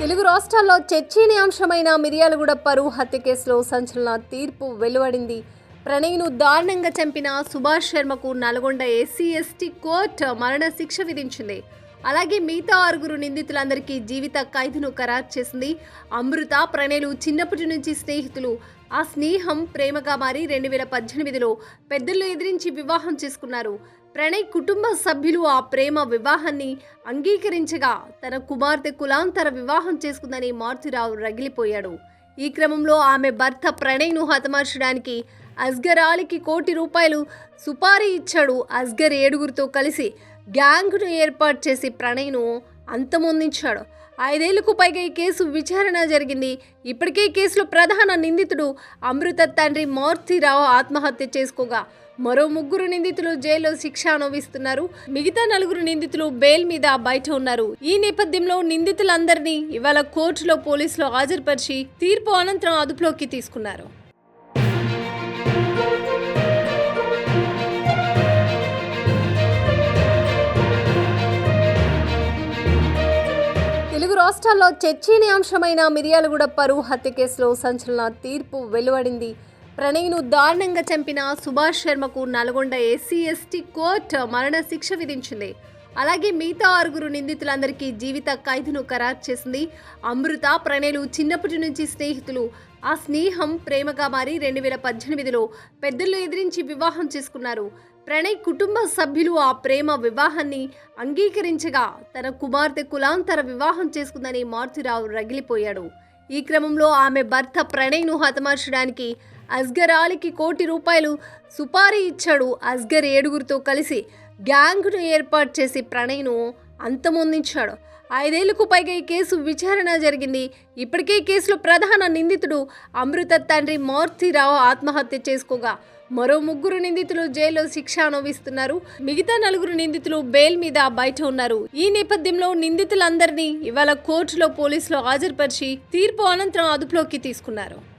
తెలుగు రాష్ట్రాల్లో చర్చనీయాంశమైన మిర్యాలగూడ పరువు హత్య కేసులో సంచలన తీర్పు వెలువడింది. ప్రణయ్ను దారుణంగా చంపిన సుభాష్ శర్మకు నల్గొండ ఎస్సీ ఎస్టీ కోర్టు మరణ శిక్ష విధించింది. అలాగే మిగతా ఆరుగురు నిందితులందరికీ జీవిత ఖైదును ఖరారు చేసింది అమృత ప్రణయ్లు చిన్నప్పటి నుంచి స్నేహితులు. ఆ స్నేహం ప్రేమగా మారి రెండు వేల పద్దెనిమిదిలో పెద్దలు ఎదిరించి వివాహం చేసుకున్నారు. ప్రణయ్ కుటుంబ సభ్యులు ఆ ప్రేమ వివాహాన్ని అంగీకరించగా తన కుమార్తె కులాంతర వివాహం చేసుకుందని మారుతిరావు రగిలిపోయాడు. ఈ క్రమంలో ఆమె భర్త ప్రణయ్ను హతమార్చడానికి అస్గర్ ఆలీకి కోటి రూపాయలు సుపారీ ఇచ్చాడు అస్గర్ ఏడుగురితో కలిసి. గ్యాంగ్ను ఏర్పాటు చేసి ప్రణయ్ను అంతమొందించాడు. ఐదేళ్ళకు పైగా ఈ కేసు విచారణ జరిగింది. ఇప్పటికే ఈ కేసులో ప్రధాన నిందితుడు అమృత తండ్రి మూర్తిరావు ఆత్మహత్య చేసుకోగా మరో ముగ్గురు నిందితులు జైల్లో శిక్ష అనుభవిస్తున్నారు. మిగతా నలుగురు నిందితులు బెయిల్ మీద బయట ఉన్నారు. ఈ నేపథ్యంలో నిందితులందరినీ ఇవాళ కోర్టులో పోలీసులు హాజరుపరిచి తీర్పు అనంతరం అదుపులోకి తీసుకున్నారు. తెలుగు రాష్ట్రాల్లో చర్చనీయాంశమైన మిర్యాలగూడ పరువు హత్య కేసులో సంచలన తీర్పు వెలువడింది. ప్రణయ్ను దారుణంగా చంపిన సుభాష్ శర్మకు నల్గొండ ఎస్సీ ఎస్టీ కోర్టు మరణ శిక్ష విధించింది. అలాగే మిగతా ఆరుగురు నిందితులందరికీ జీవిత ఖైదును ఖరారు చేసింది అమృత ప్రణయ్లు చిన్నప్పటి నుంచి స్నేహితులు. ఆ స్నేహం ప్రేమగా మారి రెండు వేల పద్దెనిమిదిలో పెద్దలు ఎదిరించి వివాహం చేసుకున్నారు. ప్రణయ్ కుటుంబ సభ్యులు ఆ ప్రేమ వివాహాన్ని అంగీకరించగా తన కుమార్తె కులాంతర వివాహం చేసుకుందని మారుతిరావు రగిలిపోయాడు. ఈ క్రమంలో ఆమె భర్త ప్రణయ్ను హతమార్చడానికి అస్గర్ ఆలీకి కోటి రూపాయలు సుపారీ ఇచ్చాడు. అస్గర్ ఏడుగురితో కలిసి గ్యాంగ్ను ఏర్పాటు చేసి ప్రణయ్ను అంతమొందించాడు. ఐదేళ్ళకు పైగా ఈ కేసు విచారణ జరిగింది. ఇప్పటికే ఈ కేసులో ప్రధాన నిందితుడు అమృత తండ్రి మూర్తిరావు ఆత్మహత్య చేసుకోగా. మరో ముగ్గురు నిందితులు జైల్లో శిక్ష అనుభవిస్తున్నారు. మిగతా నలుగురు నిందితులు బెయిల్ మీద బయట ఉన్నారు. ఈ నేపథ్యంలో నిందితులందరినీ ఇవాళ కోర్టులో పోలీసులు హాజరుపరిచి తీర్పు అనంతరం అదుపులోకి తీసుకున్నారు.